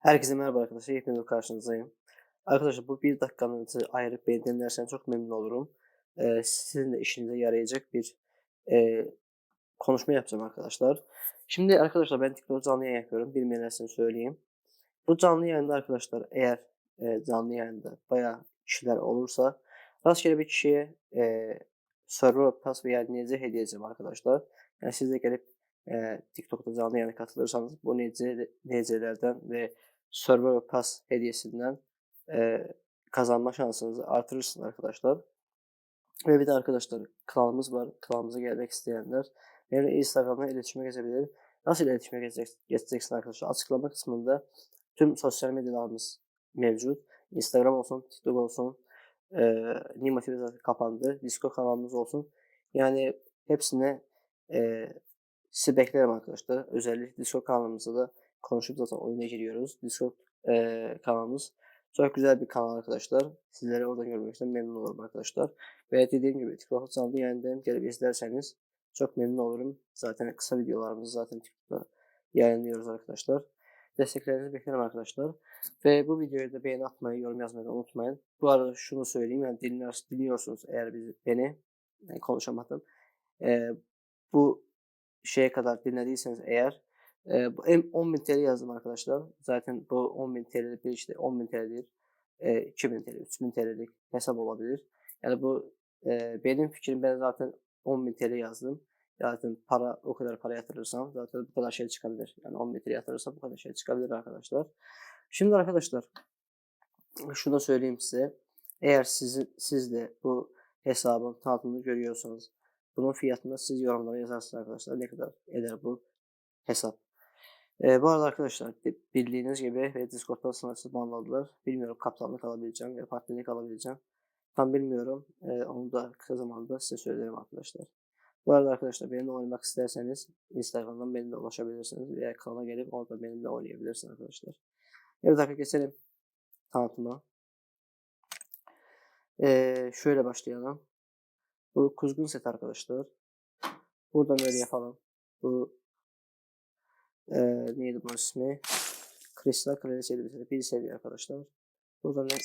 Herkese merhaba arkadaşlar. Hepiniz karşınızdayım. Arkadaşlar bu bir dakikanızı ayırıp beni çok memnun olurum. Ee, sizin de işinize yarayacak bir e, konuşma yapacağım arkadaşlar. Şimdi arkadaşlar ben TikTok canlı yayın yapıyorum. Bilmeyenler için söyleyeyim. Bu canlı yayında arkadaşlar eğer e, canlı yayında bayağı kişiler olursa rastgele bir kişiye e, server pass veya nece hediye edeceğim arkadaşlar. Yani siz de gelip e, TikTok'ta canlı yayına katılırsanız bu nece, necelerden ve server pass hediyesinden e, kazanma şansınızı artırırsınız arkadaşlar. Ve bir de arkadaşlar kanalımız var. Kanalımıza gelmek isteyenler benimle Instagram'dan iletişime geçebilir. Nasıl iletişime geçeceksin, arkadaşlar? Açıklama kısmında tüm sosyal medyalarımız mevcut. Instagram olsun, TikTok olsun, e, Nima zaten kapandı. Discord kanalımız olsun. Yani hepsine e, sizi beklerim arkadaşlar. Özellikle Discord kanalımızda da konuşup zaten oyuna giriyoruz. Discord e, kanalımız çok güzel bir kanal arkadaşlar. Sizleri oradan görmekten memnun olurum arkadaşlar. Ve dediğim gibi TikTok canlı yayındayım. Gelip izlerseniz çok memnun olurum. Zaten kısa videolarımızı zaten TikTok'ta yayınlıyoruz arkadaşlar. Desteklerinizi beklerim arkadaşlar. Ve bu videoyu da beğeni atmayı, yorum yazmayı unutmayın. Bu arada şunu söyleyeyim. Yani dinler, dinliyorsunuz eğer bizi, beni yani konuşamadım. Ee, bu şeye kadar dinlediyseniz eğer e, bu 10.000 TL yazdım arkadaşlar. Zaten bu 10.000 TL'lik bir işte 10.000 TL'dir. E, 2.000 TL, 3.000 TL'lik hesap olabilir. Yani bu e, benim fikrim ben zaten 10.000 TL yazdım. Zaten para o kadar para yatırırsam zaten bu kadar şey çıkabilir. Yani 10 TL yatırırsam bu kadar şey çıkabilir arkadaşlar. Şimdi arkadaşlar şunu da söyleyeyim size. Eğer sizin, siz de bu hesabın tanıtımını görüyorsanız bunun fiyatını siz yorumlara yazarsınız arkadaşlar. Ne kadar eder bu hesap. Ee, bu arada arkadaşlar bildiğiniz gibi ve Discord'dan sınırsız banladılar. Bilmiyorum kaptanlık alabileceğim ya partnerlik alabileceğim. Tam bilmiyorum. Ee, onu da kısa zamanda size söylerim arkadaşlar. Bu arada arkadaşlar benimle oynamak isterseniz Instagram'dan benimle ulaşabilirsiniz veya kanala gelip orada benimle oynayabilirsiniz arkadaşlar. Evet arkadaşlar geçelim tanıtıma. Ee, şöyle başlayalım. Bu kuzgun set arkadaşlar. Buradan böyle yapalım. Bu e, neydi bunun ismi? Kristal kraliçe elbisesi. Bir seviye arkadaşlar. Burada ne?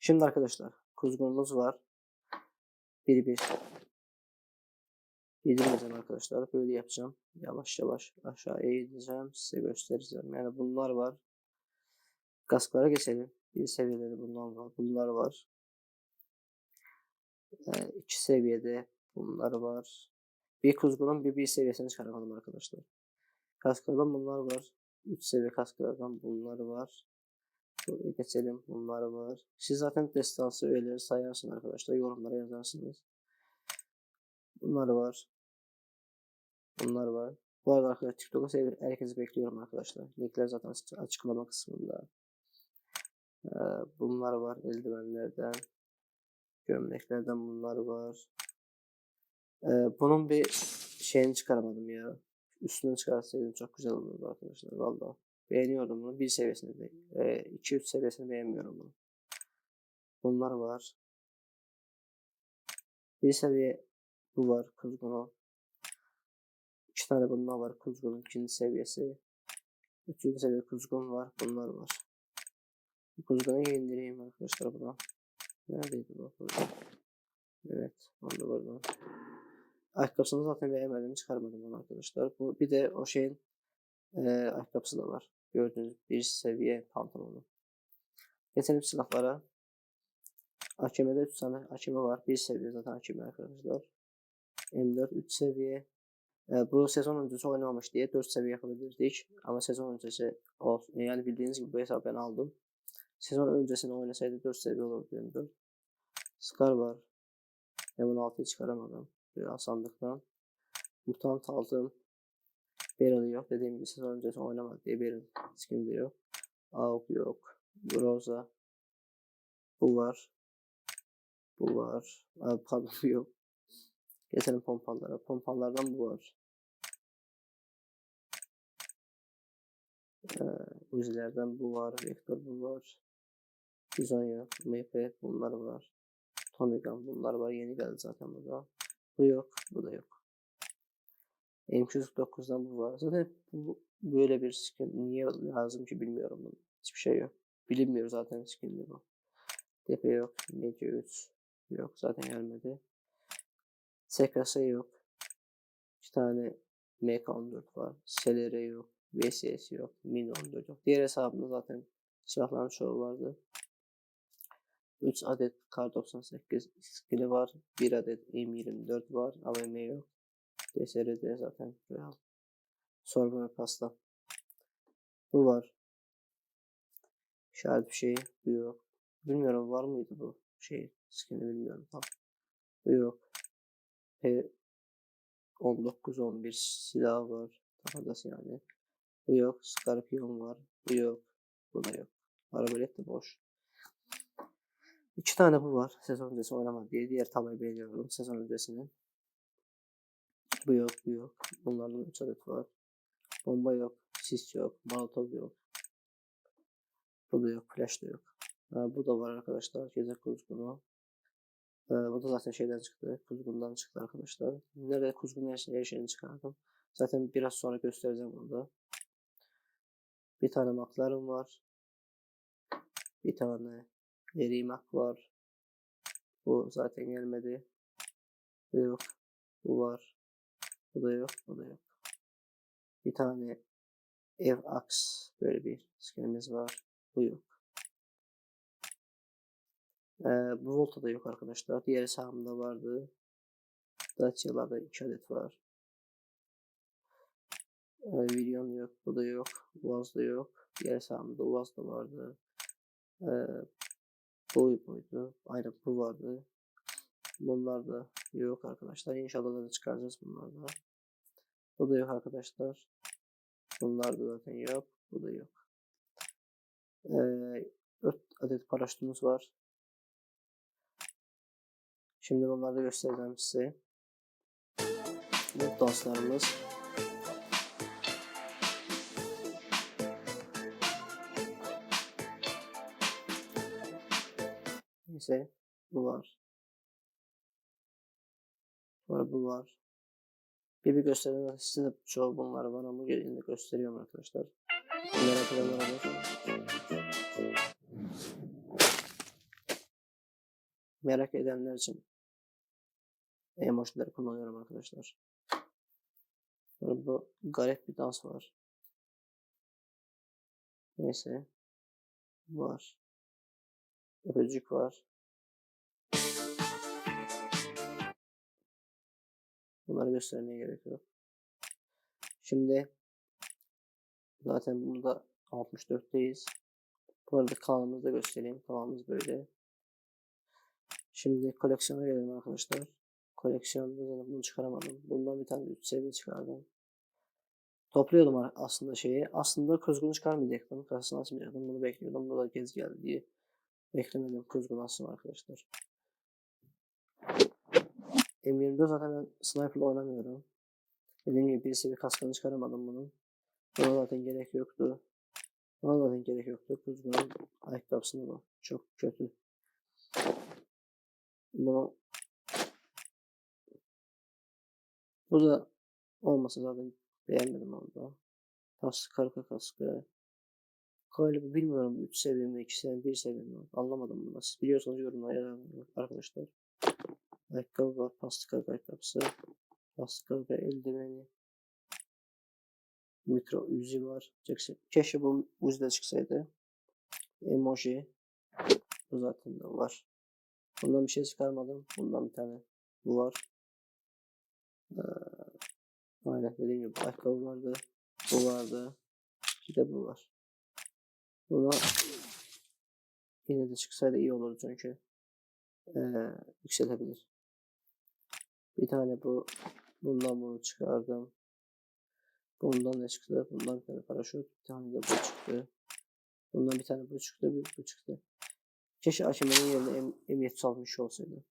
Şimdi arkadaşlar kuzgunumuz var. Bir bir. Yedirmeyeceğim arkadaşlar. Böyle yapacağım. Yavaş yavaş aşağı eğileceğim. Size göstereceğim. Yani bunlar var. Kasklara geçelim. Bir seviyeleri bunlar var. Bunlar var. Yani iki seviyede bunlar var. Bir kuzgunun bir bir seviyesini çıkaramadım arkadaşlar. Kasklardan bunlar var. 3 seviye kasklardan bunlar var. Şöyle geçelim. Bunlar var. Siz zaten destansı üyeleri sayarsınız arkadaşlar. Yorumlara yazarsınız. Bunlar var. Bunlar var. Bu arada arkadaşlar TikTok'a herkesi bekliyorum arkadaşlar. Linkler zaten açıklama kısmında. Ee, bunlar var eldivenlerden. Gömleklerden bunlar var. Ee, bunun bir şeyini çıkaramadım ya. Üstünü çıkarsaydım çok güzel olurdu arkadaşlar. Valla. Beğeniyorum bunu. Bir seviyesinde 2-3 e, seviyesini beğenmiyorum bunu. Bunlar var. Bir seviye bu var kuzgunu. İki tane bunlar var kuzgunun ikinci seviyesi. Üçüncü seviye kuzgun var. Bunlar var. Kuzgunu indireyim arkadaşlar buna. Neredeydi bu kuzgun? Evet. Onu da burada. Ayakkabısını zaten beğenmedim. Çıkarmadım onu arkadaşlar. Bu bir de o şeyin e, ayakkabısı da var. Gördüğünüz bir seviye pantolonu. Geçelim silahlara. AKM'de 3 tane AKM var. Bir seviye zaten AKM arkadaşlar. M4 3 seviye. E, bu sezon öncesi oynamamış diye 4 seviye yapabilirdik. Ama sezon öncesi olsun. Yani bildiğiniz gibi bu hesabı ben aldım. Sezon öncesinde oynasaydı 4 seviye olurdu M4. Scar var. M16'yı çıkaramadım. Biraz sandıktan. Mutant aldım. Beryl yok. Dediğim gibi sezon öncesi oynamadı diye Beryl skin de yok. Auk yok. Rosa. Bu var. Bu var. Abi, pardon yok. Geçelim pompalara. Pompalardan bu var. Ee, Uzilerden bu var. Vektör bu var. Bizon yok. MP bunlar var. Tommy Gun bunlar var. Yeni geldi zaten burada. Bu yok. Bu da yok. M249'dan bu var. Zaten bu böyle bir skin niye lazım ki bilmiyorum bunu. Hiçbir şey yok. Bilinmiyor zaten skinli bu. Tepe yok. Medya 3 yok. Zaten gelmedi. SKS yok. İki tane MK14 var. Selere yok. VSS yok. Min 14 yok. Diğer hesabımda zaten silahların çoğu vardı. 3 adet Kar 98 skill'i var. 1 adet M24 var. AVM yok. DSR'de zaten Royal. Sorma ve pasta. Bu var. İşaret bir şey. Bu yok. Bilmiyorum var mıydı bu şey skin'i bilmiyorum tam. Bu yok. P 19 11 silah var. Tabancası yani. Bu yok. Scorpion var. Bu yok. Bu da yok. Arabalet de boş. İki tane bu var. Sezon öncesi oynamadı diye. Diğer tabayı beğeniyorum. Sezon öncesini. Bu yok. Bu yok. Bunlardan 3 adet var. Bomba yok. Sis yok. Molotov yok. Bu da yok. Flash da yok. Ha, bu da var arkadaşlar. Gece kuzgunu. Ee, bu da zaten şeyden çıktı. Kuzgundan çıktı arkadaşlar. Nerede kuzgun her, şey, her şeyini çıkardım. Zaten biraz sonra göstereceğim bunu da. Bir tane maklarım var. Bir tane Erimak var. Bu zaten gelmedi. Bu yok. Bu var. Bu da yok. Bu da yok. Bir tane Ev Ax böyle bir skinimiz var. Bu yok. Ee, bu Volta da yok arkadaşlar. Diğer hesabımda vardı. Dacia'larda 2 adet var. Ee, Villion yok. Bu da yok. Uaz da yok. Diğer hesabımda Uaz da vardı. Ee, bu buydu. Aynen bu vardı. Bunlar da yok arkadaşlar. İnşallah da çıkaracağız bunlar da. Bu da yok arkadaşlar. Bunlar da zaten yok. Bu da yok. Ee, 4 adet paraşütümüz var. Şimdi bunları da göstereceğim size. Bu danslarımız. Neyse bu var. Sonra bu var. Bir göstereyim. Size çoğu bunlar var ama de gösteriyorum arkadaşlar. Merak edenler olur. Merak edenler için emojileri kullanıyorum arkadaşlar. Sonra bu garip bir dans var. Neyse. Var. Öpücük var. Bunları göstermeye gerek yok. Şimdi zaten burada 64'teyiz. Bu arada kanalımızı da göstereyim. Kanalımız böyle. Şimdi koleksiyona gelelim arkadaşlar. Koleksiyonda bunu çıkaramadım. Bundan bir tane 3 seviye çıkardım. Topluyordum aslında şeyi. Aslında kuzgunu çıkarmayacaktım. Kasasını açmayacaktım. Bunu bekliyordum. Bu da gez geldi diye. Beklemedim kuzgun açsın arkadaşlar. M24 zaten ben sniper'la oynamıyorum. Dediğim gibi birisi bir kaskını çıkaramadım bunun. Buna zaten gerek yoktu. Buna zaten gerek yoktu. Kuzgunun ayakkabısını bu. Çok kötü. Bunu bu da olmasa zaten beğenmedim onu da. Kaskı karka kaskı. Galiba bilmiyorum 3 seviye mi 2 seviye mi 1 seviye mi anlamadım bunu. Siz biliyorsanız yorumlara yazın arkadaşlar. Ayakkabı. Plastik ayakkabısı. Plastik ayakkabı eldiveni. Mikro uzi var. Keşke bu uzi de çıksaydı. Emoji. Bu zaten var. Bundan bir şey çıkarmadım. Bundan bir tane bu var. Ee, aynen dediğim gibi ayakkabı vardı. Bu vardı. Bir de bu var. Buna yine de çıksaydı iyi olur çünkü ee, yükselebilir. Bir tane bu bundan bunu çıkardım. Bundan ne çıktı? Bundan bir tane paraşüt. Bir tane de bu çıktı. Bundan bir tane bu çıktı. Bir bu çıktı. Keşke Aşeme'nin yerine M M7 almış olsaydı.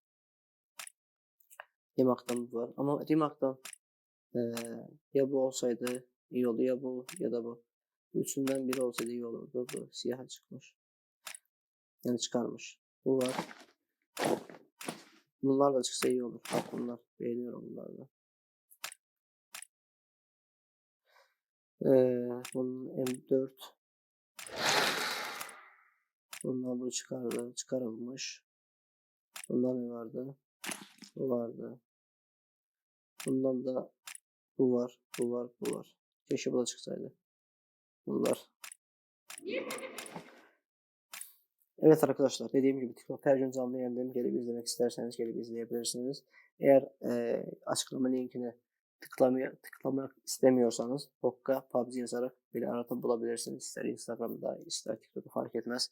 Rimak'tan bu var. Ama Rimak'tan ee, ya bu olsaydı iyi oldu ya bu ya da bu. Üçünden biri olsaydı iyi olurdu. Bu siyah çıkmış. Yani çıkarmış. Bu var. Bunlar da çıksa iyi olur. Bak bunlar. Beğeniyorum bunları da. Ee, bunun M4 Bundan bu çıkardı, çıkarılmış. Bundan ne vardı? Bu vardı. Bundan da bu var, bu var, bu var. Keşke bu da çıksaydı. Bunlar. Evet arkadaşlar dediğim gibi TikTok her gün canlı yayındayım. Gelip izlemek isterseniz gelip izleyebilirsiniz. Eğer e, açıklama linkine tıklamaya, tıklamak istemiyorsanız Bokka PUBG yazarak beni aratıp bulabilirsiniz. İster Instagram'da ister TikTok'ta fark etmez.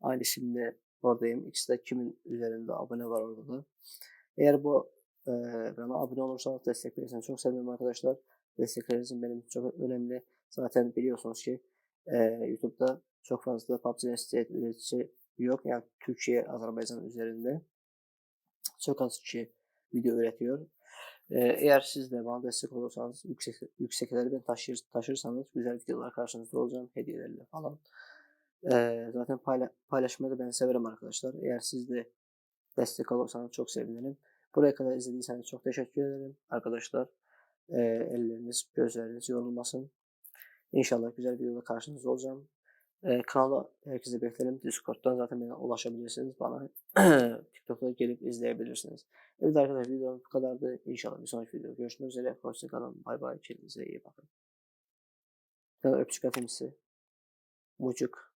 Aynı isimle oradayım. İkisi de kimin üzerinde abone var orada da. Eğer bu e, bana abone olursanız desteklerseniz çok sevinirim arkadaşlar. Desteklerinizin benim çok önemli. Zaten biliyorsunuz ki e, YouTube'da çok fazla PUBG Nestet üretici yok. Yani Türkiye, Azerbaycan üzerinde çok az kişi video üretiyor. Ee, eğer siz de bana destek olursanız, yüksek, yüksekleri ben taşır, taşırsanız güzel videolar karşınızda olacağım hediyelerle falan. Ee, zaten payla, paylaşmayı da ben severim arkadaşlar. Eğer siz de destek olursanız çok sevinirim. Buraya kadar izlediyseniz çok teşekkür ederim arkadaşlar. Ee, elleriniz, gözleriniz yorulmasın. İnşallah güzel videoda karşınızda olacağım. Ee, kanala herkese beklerim. Discord'dan zaten bana ulaşabilirsiniz. Bana TikTok'ta gelip izleyebilirsiniz. Evet arkadaşlar videom bu kadardı. İnşallah bir sonraki videoda görüşmek üzere. Hoşçakalın. Bay bay. Kendinize iyi bakın. Öpücük atayım. Mucuk.